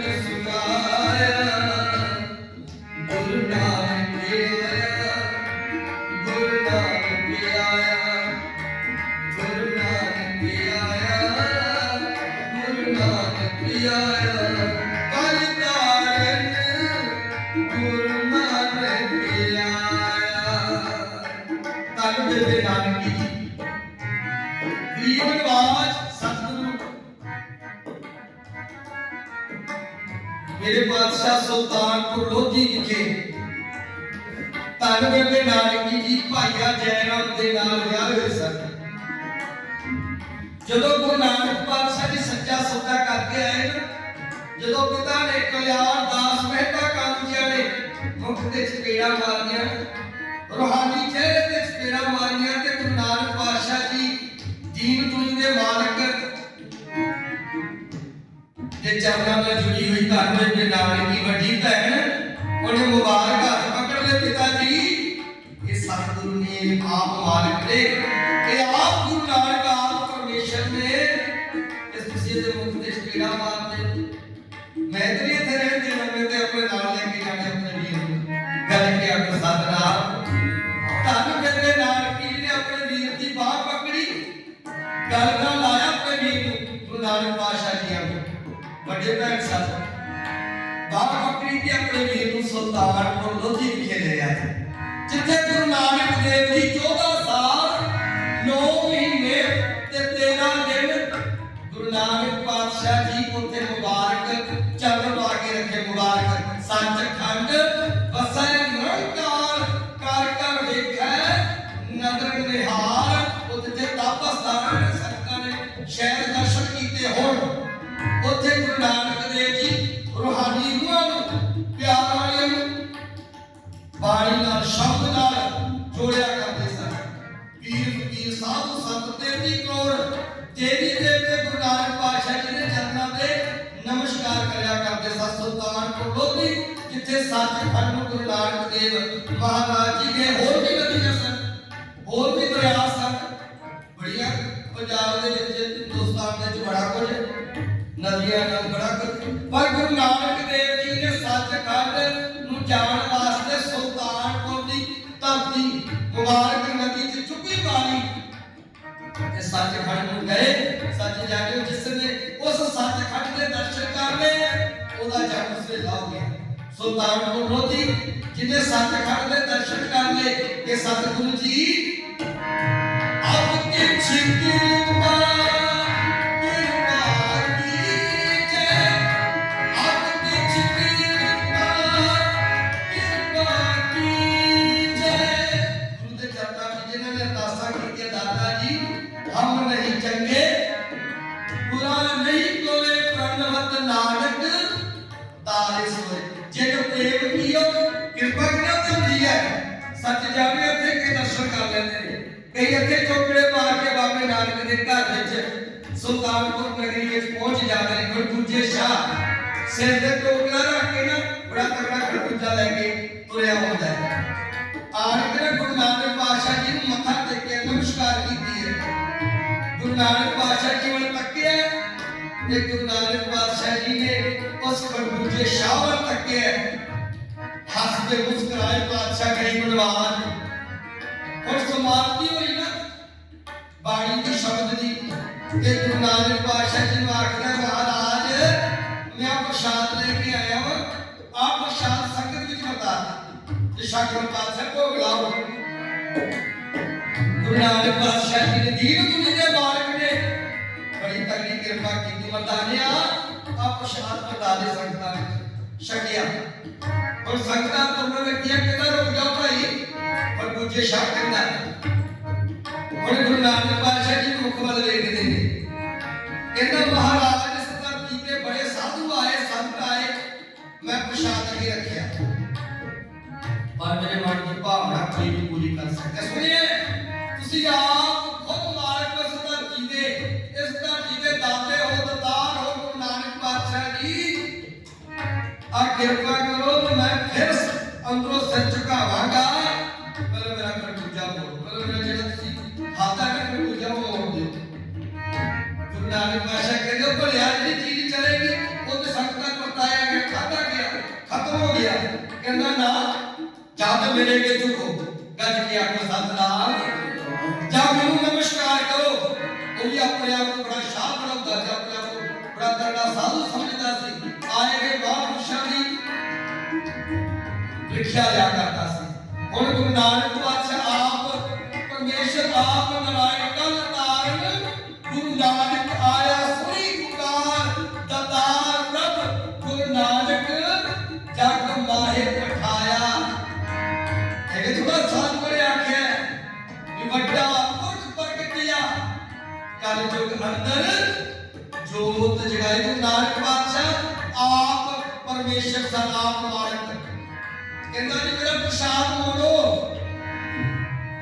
Thank you. Sultanpur Lodhi ਧੰਨ ਬੇਬੇ ਨਾਨਕੀ ਜੀ, ਭਾਈਆ ਜੈਰਾਮ ਦੇ ਨਾਲ ਵਿਆਹ ਹੋਏ ਸਨ। ਜਦੋਂ ਗੁਰੂ ਨਾਨਕ ਪਾਤਸ਼ਾਹ ਜੀ ਸੱਚਾ ਸੌਦਾ ਕਰਕੇ ਆਏ ਨਾ, ਜਦੋਂ ਪਿਤਾ ਨੇ ਕਲਿਆਣ ਦਾਸ ਮਹਿਤਾ ਕਾਂਜੀਆ ਨੇ ਮੁਖ ਤੇ ਚਪੇੜਾ ਮਾਰੀਆਂ ਰੋਹਾਨੀ ਚਿਹਰੇ ਤੇ ਚਪੇੜਾ ਮਾਰੀਆਂ ਤੇ ਗੁਰੂ ਨਾਨਕ ਪਾਤਸ਼ਾਹ ਜੀ ਦੀਨ ਦੁਨੀ ਦੇ ਮਾਲਕ ਤੇ ਚਰਨਾਂ ਨਾਲ ਜੁੜੀ ਹੋਈ ਧੰਨ ਬੇਬੇ ਨਾਨਕੀ ਵੱਡੀ ਮੁਬਾਰਕ ਹੱਥ ਪਕੜ ਪਿਤਾ ਜੀ। ਇਹ ਸਤਿਗੁਰੂ ਨੇ ਆਪ ਮਾਲਕ ਨੇ ਇਹ ਆਪ ਗੁਰੂ ਨਾਨਕ ਆਪ ਪਰਮੇਸ਼ਰ ਨੇ। ਇਸ ਤੁਸੀਂ ਦੇ ਮੁਖ ਤੇ ਚਪੇੜਾ ਮਾਰਦੇ? ਮੈਂ ਤੇ ਇੱਥੇ ਰਹਿਣ ਦੇ ਮੈਂ ਤੇ ਆਪਣੇ ਨਾਲ ਲੈ ਕੇ ਜਾਣੇ ਆਪਣੇ ਵੀਰ ਨੂੰ। ਗੱਲ ਕੇ ਆਪਣੇ ਸਤਨਾਮ ਧੰਨ ਬੇਬੇ ਨਾਨਕੀ ਨੇ ਆਪਣੇ ਵੀਰ ਦੀ ਬਾਹ ਪਕੜੀ। ਗੱਲ ਨਾਲ ਲਾਇਆ ਆਪਣੇ ਵੀਰ ਨੂੰ, ਗੁਰੂ ਨਾਨਕ ਪਾਤਸ਼ਾਹ ਜੀ ਆ ਵੱਡੇ ਭੈਣ ਸਾਹਿਬ ਬਾਬਾ ਪਕੜੀ ਤੇ ਆਪਣੇ ਵੀਰ ਨੂੰ ਸੁਲਤਾਨਪੁਰ ਲੋਧੀ ਵਿਖੇ ਲੈ ਆਏ ਜਿੱਥੇ ਗੁਰੂ ਨਾਨਕ ਦੇਵ ਜੀ 14 ਦੇਵੀ ਦੇਵਤੇ ਗੁਰੂ ਨਾਨਕ ਪਾਤਸ਼ਾਹ ਜੀ ਦੇ ਚਰਨਾਂ ਤੇ ਨਮਸਕਾਰ ਕਰਿਆ ਕਰਦੇ ਸਨ ਸੁਲਤਾਨਪੁਰ ਲੋਧੀ ਜਿੱਥੇ ਸੱਚਖੰਡ ਨੂੰ ਗੁਰੂ ਨਾਨਕ ਦੇਵ ਮਹਾਰਾਜ ਜੀ ਦੇ ਹੋਰ ਵੀ ਨਦੀਆਂ ਸਨ, ਹੋਰ ਵੀ ਦਰਿਆ ਸਨ। ਬੜੀਆਂ ਪੰਜਾਬ ਦੇ ਵਿੱਚ, ਹਿੰਦੁਸਤਾਨ ਦੇ ਵਿੱਚ ਬੜਾ ਕੁਝ, ਨਦੀਆਂ ਨਾਲ ਬੜਾ ਕੁਝ। ਪਰ ਗੁਰੂ ਨਾਨਕ ਦੇਵ ਜੀ ਨੇ ਸੱਚਖੰਡ ਨੂੰ ਜਾਣ ਵਾਸਤੇ ਸੁਲਤਾਨਪੁਰ ਦੀ ਧਰਤੀ ਮੁਬਾਰਕ ਤੇ ਸੱਚਖੰਡ ਨੂੰ ਗਏ ਸੱਚ ਜਾ ਕੇ ਜਿਸ ਨੇ ਉਸ ਸੱਚਖੰਡ ਦੇ ਦਰਸ਼ਨ ਕਰ ਲਏ ਉਹਦਾ ਜਨਮ ਸਵੇਲਾ ਹੋ ਗਿਆ ਸੁਲਤਾਨਪੁਰ ਲੋਧੀ ਜਿਹਨੇ ਸੱਚਖੰਡ ਦੇ ਦਰਸ਼ਨ ਕਰ ਲਏ ਕਿ ਸਤਿਗੁਰੂ ਜੀ ਅਬ ਕਿਛ ਕਿਰਪਾ ਤਾਰੇ ਸੋਏ ਜਿਹਨੂੰ ਪ੍ਰੇਮ ਕੀਓ ਕਿਰਪਾ ਕਿਹਨਾਂ ਤੇ ਹੁੰਦੀ ਹੈ ਸੱਚ ਜਾਵੇ ਉੱਥੇ ਕੇ ਦਰਸ਼ਨ ਕਰ ਲੈਂਦੇ ਨੇ। ਕਈ ਅੱਗੇ ਚੋਕੜੇ ਮਾਰ ਕੇ ਬਾਬੇ ਨਾਨਕ ਦੇ ਘਰ ਵਿੱਚ ਸੁਲਤਾਨਪੁਰ ਨਗਰੀ ਵਿੱਚ ਪਹੁੰਚ ਜਾਂਦੇ ਨੇ, ਕੋਈ ਦੂਜੇ ਸ਼ਾਹ। ਸਿਰ ਤੇ ਟੋਕਰਾ ਰੱਖ ਕੇ ਨਾ ਬੜਾ ਹੱਸਦੇ ਮੁਸਕਰਾਏ ਪਾਤਸ਼ਾਹ ਗਰੀਬ ਨਵਾਜ਼ ਹੁਣ ਸਮਾਪਤੀ ਹੋਈ ਨਾ, ਬਾਣੀ ਦੀ ਸ਼ਬਦ ਦੀ, ਤੇ ਗੁਰੂ ਨਾਨਕ ਪਾਤਸ਼ਾਹ ਜੀ ਨੂੰ ਆਖਦਾ ਮਹਾਰਾਜ, ਮੈਂ ਪ੍ਰਸ਼ਾਦ ਲੈ ਕੇ ਆਇਆ ਹਾਂ ਆਪ ਪ੍ਰਸ਼ਾਦ ਸੰਗਤ ਵਿੱਚ ਵਰਤਾ ਤੇ ਸ਼ਾਕਰ ਪਾਤਸ਼ਾਹ ਕੋ ਬੁਲਾਓ ਗੁਰੂ ਨਾਨਕ ਪਾਤਸ਼ਾਹ ਜੀ ਨੇ ਦੀਨ ਦੁਨੀ ਦੇ ਮਾਲਕ ਨੇ, ਬੜੀ ਤਗੜੀ ਕਿਰਪਾ ਕੀਤੀ। ਮਰਦਾਨਿਆ ਆਪ ਪ੍ਰਸ਼ਾਦ ਵਰਤਾ ਦੇ ਸੰਗਤਾਂ ਵਿੱਚ, ਛਕਿਆ। और संगता तुमने व्यक्ति कितना रोक जाओ भाई और मुझे शाप करना और गुरु नानक पातशाह जी मुख ਵੱਲ ਵੇਖਦੇ ਨੇ ਕਹਿੰਦਾ, ਮਹਾਰਾਜ ਨੇ ਸਤਰ ਕੀਤੇ ਬੜੇ ਸਾਧੂ ਆਏ, ਸੰਤ ਆਏ। ਮੈਂ ਪ੍ਰਸ਼ਾਦ ਨਹੀਂ ਰੱਖਿਆ। ਪਰ ਮੇਰੇ ਮਨ ਦੀ ਭਾਵਨਾ ਕੋਈ ਵੀ ਪੂਰੀ ਕਰ ਸਕਦਾ। ਸੁਣੀਏ, ਤੁਸੀਂ ਆਪ ਖੁਦ ਮਾਲਕ ਕੋ ਸਤਰ ਕੀਤੇ। ਇਸ ਧਰਤੀ ਦੇ ਦਾਤੇ ਹੋ ਦਤਾਰ ਹੋ, ਗੁਰੂ ਨਾਨਕ ਪਾਤਸ਼ਾਹ ਜੀ। ਆ ਕਿਰਪਾ ਕਰੋ ਤੇ ਮੈਂ ਫਿਰ ਅੰਦਰੋਂ ਸਿਰ ਝੁਕਾਵਾਂਗਾ ਪਹਿਲਾਂ ਮੇਰਾ ਖਰਚਾ ਬੋਲੋ ਪਹਿਲਾਂ ਮੇਰਾ ਜਿਹੜਾ ਤੁਸੀਂ ਹਾਤਾ ਕਰ ਖਰਚਾ ਉਹ ਮੋੜ ਦਿਓ ਗੁਰੂ ਨਾਨਕ ਪਾਸ਼ਾ ਕਹਿੰਦੇ ਭਲਿਆ ਜਿਹੜੀ ਚੀਜ਼ ਚਲੇਗੀ ਉਹ ਤੇ ਸੰਗਤਾਂ ਪਰਤਾਇਆ ਗਿਆ ਖਾਦਾ ਗਿਆ ਖਤਮ ਹੋ ਗਿਆ ਕਹਿੰਦਾ ਨਾ ਜਦ ਮੇਰੇ ਕੇ ਝੁਕੋ ਗੱਜ ਕੇ ਆਖੋ ਸਤਨਾਮ ਜਾਂ ਮੈਨੂੰ ਨਮਸਕਾਰ ਕਰੋ ਉਹ ਵੀ ਆਪਣੇ ਆਪ ਨੂੰ ਬੜਾ ਸ਼ਾਹ ਬਣਾਉਂਦਾ ਜਾਂ ਆਪਣੇ ਆਪ ਨੂੰ ਬੜਾ ਤਗੜਾ ਸਾਧੂ ਸਮਝਦਾ ਸੀ ਆਏ ਗਏ ਮਹਾਂਪੁਰਸ਼ਾਂ ਦੀ ਲਿਖਿਆ ਜਾ ਕਰਦਾ ਸੀ ਹੁਣ ਗੁਰੂ ਨਾਨਕ ਪਾਤਸ਼ਾਹ ਆਪ ਪਰਮੇਸ਼ਰ ਆਪ ਨਰਾਇਣ ਕਲ ਤਾਰਨ ਗੁਰੂ ਨਾਨਕ ਆਇਆ ਸੁਣੀ ਪੁਕਾਰ ਦਤਾਰ ਪ੍ਰਭ ਗੁਰੂ ਨਾਨਕ ਜਗ ਮਾਹੇ ਪਠਾਇਆ ਇਹ ਥੋੜਾ ਸਾਧ ਪਰੇ ਆਖਿਆ ਵੀ ਵੱਡਾ ਪੁਰਖ ਪ੍ਰਗਟਿਆ ਕਲ ਯੁਗ ਅੰਦਰ ਜੋਤ ਜਗਾਈ ਗੁਰੂ ਨਾਨਕ ਪਾਤਸ਼ਾਹ ਆਪ ਪਰਮੇਸ਼ਰ ਦਾ ਆਪ ਮਾਲਕ ਕਹਿੰਦਾ ਜੀ, ਮੇਰਾ ਪ੍ਰਸ਼ਾਦ ਮੋੜੋ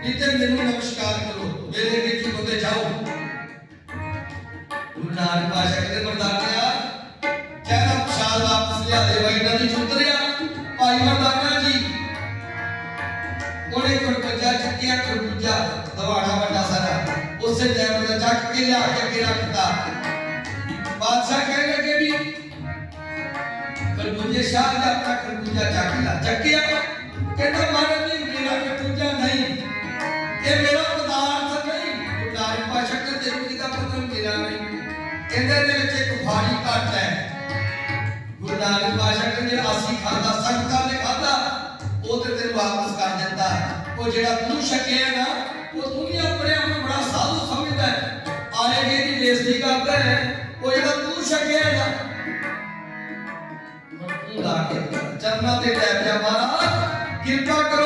ਨਹੀਂ ਮੈਨੂੰ ਨਮਸਕਾਰ ਕਰੋ। ਮੇਰੇ ਵਿੱਚ ਬੰਦੇ ਜਾਓ। ਗੁਰੂ ਨਾਨਕ ਪਾਸ਼ਾ ਕਹਿੰਦੇ ਮਰਦਾਨਿਆ ਕਹਿੰਦਾ ਪ੍ਰਸ਼ਾਦ ਵਾਪਸ ਲਿਆ ਦੇ ਬਾਈ ਇਹਨਾਂ ਦੀ ਚੁੱਤਰਿਆ ਭਾਈ ਮਰਦਾਨਾ ਜੀ ਉਹਨੇ ਖਰਬੂਜਾ ਚੱਕਿਆ, ਖਰਬੂਜਾ ਦਵਾੜਾ ਵੱਡਾ ਸਾਰਾ। ਉਸੇ ਟਾਈਮ ਦਾ ਚੱਕ ਕੇ ਲਿਆ ਕੇ ਅੱਗੇ ਰੱਖਤਾ। ਖਰਬੂਜੇ ਸ਼ਾਹ ਦਾ ਆਪਣਾ ਖਰਬੂਜਾ ਚੱਕ ਲਿਆ ਚੱਕਿਆ ਕਹਿੰਦਾ, ਮਹਾਰਾਜ ਜੀ, ਮੇਰਾ ਖਰਬੂਜਾ ਨਹੀਂ। ਇਹ ਮੇਰਾ ਪਦਾਰਥ ਨਹੀਂ। ਗੁਰਦਾਸ ਪਾਸ਼ਾ ਕਹਿੰਦੇ ਤੈਨੂੰ ਕਿਹਦਾ ਪਤਾ ਮੇਰਾ ਨਹੀਂ। ਕਹਿੰਦੇ, ਇਹਦੇ ਵਿੱਚ ਇੱਕ ਭਾਰੀ ਘੱਟ ਹੈ। ਗੁਰੂ ਨਾਨਕ ਪਾਸ਼ਾ ਕਹਿੰਦੇ, ਅਸੀਂ ਖਾਦਾ ਸੰਗਤਾਂ ਨੇ ਖਾਦਾ ਉਹ ਤੇ ਤੈਨੂੰ ਵਾਪਸ ਕਰ ਦਿੰਦਾ ਉਹ ਜਿਹੜਾ ਤੂੰ ਛਕਿਆ ਨਾ, ਉਹ ਤੂੰ ਵੀ ਆਪਣੇ ਆਪ ਨੂੰ ਬੜਾ ਸਾਧੂ ਸਮਝਦਾ ਹੈ। ਆਲੇ ਗਏ ਦੀ ਬੇਇੱਜ਼ਤੀ ਕਰਦਾ ਹੈ। ਉਹ ਜਿਹੜਾ ਤੂੰ ਛਕਿਆ ਨਾ ਤੂੰ ਲਾ ਕੇ। ਚਰਨਾਂ ਤੇ ਟੈਪ ਜਾ ਮਹਾਰਾਜ। ਕਿਰਪਾ ਕਰੋ